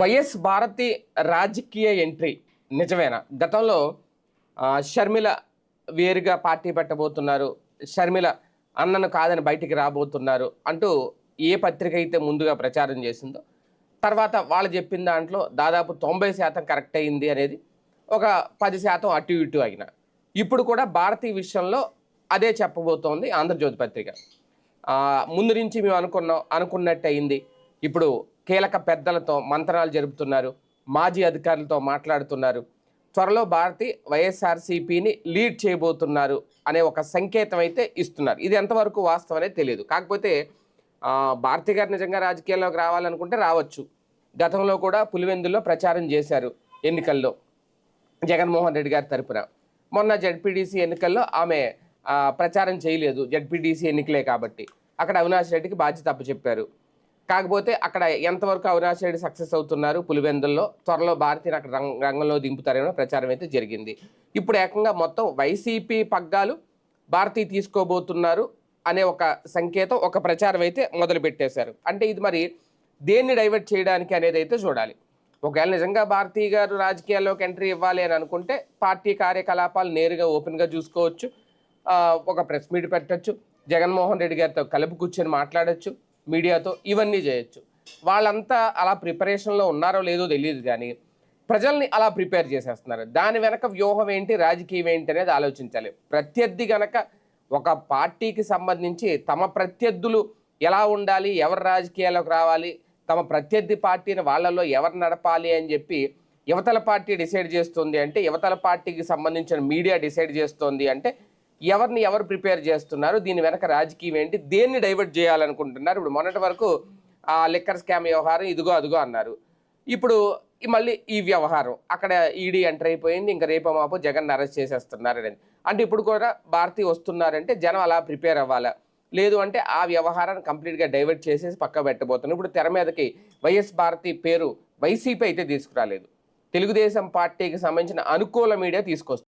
YS Bharati రాజకీయ entry. నిజమేనా? గతంలో షర్మిల వేరుగా పార్టీ పెట్టబోతున్నారు. షర్మిల అన్నను కాదని బయటికి రాబోతున్నారు అంటూ ఏ పత్రిక అయితే ముందుగా ప్రచారం చేసిందో తర్వాత వాళ్ళు చెప్పిన దాంట్లో దాదాపు తొంభై శాతం కరెక్ట్ అయింది అనేది ఒక పది శాతం అటు ఇటు అయిన. ఇప్పుడు కూడా భారతీయ విషయంలో అదే చెప్పబోతోంది ఆంధ్రజ్యోతి పత్రిక. ముందు నుంచి మేము అనుకున్నాం అనుకున్నట్టు అయింది. ఇప్పుడు కీలక పెద్దలతో మంత్రాలు జరుపుతున్నారు మాజీ అధికారులతో మాట్లాడుతున్నారు. త్వరలో భారతి వైఎస్ఆర్సీపీని లీడ్ చేయబోతున్నారు అనే ఒక సంకేతం అయితే ఇస్తున్నారు. ఇది ఎంతవరకు వాస్తవం అనేది తెలియదు. కాకపోతే భారతి గారు నిజంగా రాజకీయాల్లోకి రావాలనుకుంటే రావచ్చు. గతంలో కూడా పులివెందుల్లో ప్రచారం చేశారు ఎన్నికల్లో జగన్మోహన్ రెడ్డి గారి తరపున. మొన్న జడ్పీడీసీ ఎన్నికల్లో ఆమె ప్రచారం చేయలేదు. జడ్పీడీసీ ఎన్నికలే కాబట్టి. అక్కడ అవినాష్ రెడ్డికి బాధ్యత అప్పచెప్పారు. కాకపోతే అక్కడ ఎంతవరకు అవినాష్ రెడ్డి సక్సెస్ అవుతున్నారు పులివెందుల్లో త్వరలో భారతీయ అక్కడ రంగంలో దింపుతారేమో ప్రచారం అయితే జరిగింది. ఇప్పుడు ఏకంగా మొత్తం వైసీపీ పగ్గాలు భారతీయ తీసుకోబోతున్నారు అనే ఒక సంకేతం ఒక ప్రచారం అయితే మొదలు పెట్టేశారు అంటే ఇది మరి దేన్ని డైవర్ట్ చేయడానికి అనేది అయితే చూడాలి. ఒకవేళ నిజంగా భారతీయ గారు రాజకీయాల్లోకి ఎంట్రీ ఇవ్వాలి అని అనుకుంటే పార్టీ కార్యకలాపాలు నేరుగా ఓపెన్గా చూసుకోవచ్చు ఒక ప్రెస్ మీట్ పెట్టచ్చు జగన్మోహన్ రెడ్డి గారితో కలిపి కూర్చొని మాట్లాడొచ్చు మీడియాతో ఇవన్నీ చేయొచ్చు. వాళ్ళంతా అలా ప్రిపరేషన్లో ఉన్నారో లేదో తెలియదు కానీ ప్రజల్ని అలా ప్రిపేర్ చేసేస్తున్నారు. దాని వెనక వ్యూహం ఏంటి రాజకీయం ఏంటి అనేది ఆలోచించాలి. ప్రత్యర్థి గనక ఒక పార్టీకి సంబంధించి తమ ప్రత్యర్థులు ఎలా ఉండాలి ఎవరు రాజకీయాల్లోకి రావాలి తమ ప్రత్యర్థి పార్టీని వాళ్ళల్లో ఎవరు నడపాలి అని చెప్పి యువతల పార్టీ డిసైడ్ చేస్తుంది అంటే యువతల పార్టీకి సంబంధించిన మీడియా డిసైడ్ చేస్తుంది అంటే ఎవరిని ఎవరు ప్రిపేర్ చేస్తున్నారు దీని వెనక రాజకీయం ఏంటి దేన్ని డైవర్ట్ చేయాలనుకుంటున్నారు. ఇప్పుడు మొన్నటి వరకు ఆ లిక్కర్ స్కామ్ వ్యవహారం ఇదిగో అదిగో అన్నారు. ఇప్పుడు మళ్ళీ ఈ వ్యవహారం అక్కడ ఈడీ ఎంటర్ అయిపోయింది ఇంకా రేపో మాపో జగన్ అరెస్ట్ చేసేస్తున్నారు అంటే ఇప్పుడు కూడా భారతీయ వస్తున్నారంటే జనం అలా ప్రిపేర్ అవ్వాలా? లేదు అంటే ఆ వ్యవహారాన్ని కంప్లీట్గా డైవర్ట్ చేసేసి పక్క పెట్టబోతున్నారు. ఇప్పుడు తెర మీదకి వైఎస్ భారతి పేరు వైసీపీ అయితే తీసుకురాలేదు. తెలుగుదేశం పార్టీకి సంబంధించిన అనుకూల మీడియా తీసుకొస్తుంది.